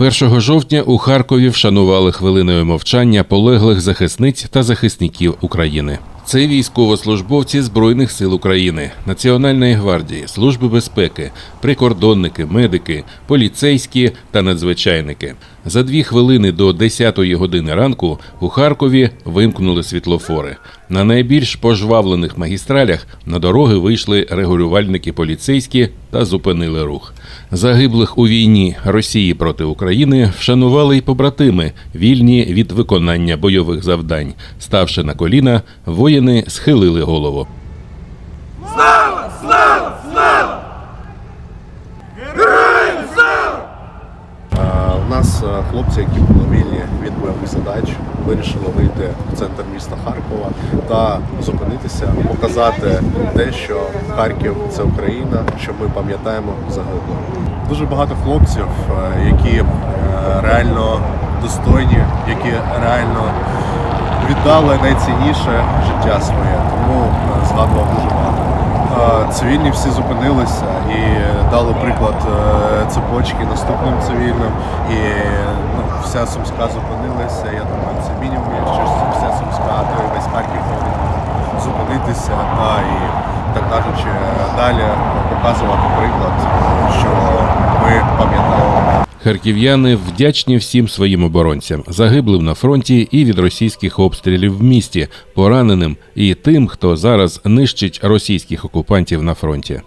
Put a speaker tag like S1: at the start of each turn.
S1: 1 жовтня у Харкові вшанували хвилиною мовчання полеглих захисниць та захисників України. Це військовослужбовці Збройних сил України, Національної гвардії, Служби безпеки, прикордонники, медики, поліцейські та надзвичайники. За дві хвилини до 10-ї години ранку у Харкові вимкнули світлофори. На найбільш пожвавлених магістралях на дороги вийшли регулювальники поліцейські та зупинили рух. Загиблих у війні Росії проти України вшанували й побратими, вільні від виконання бойових завдань. Ставши на коліна, воїни схилили голову.
S2: Е, У нас е, хлопці, які були вільні від бойових задач, вирішили вийти в центр міста Харкова та зупинитися, показати те, що Харків це Україна, що ми пам'ятаємо загиблих. Дуже багато хлопців, е, які е, реально достойні, які реально віддали найцінніше життя своє. Тому згадував дуже багато. Цивільні всі зупинилися і дали приклад е, цепочки наступним цивільним. І ну, вся Сумська зупинилася. Я думаю, це мінімум, якщо вся Сумська, то і весь Харків повинен зупинитися та і так кажучи, далі показувати приклад.
S1: Харків'яни вдячні всім своїм оборонцям, загиблим на фронті і від російських обстрілів в місті, пораненим і тим, хто зараз нищить російських окупантів на фронті.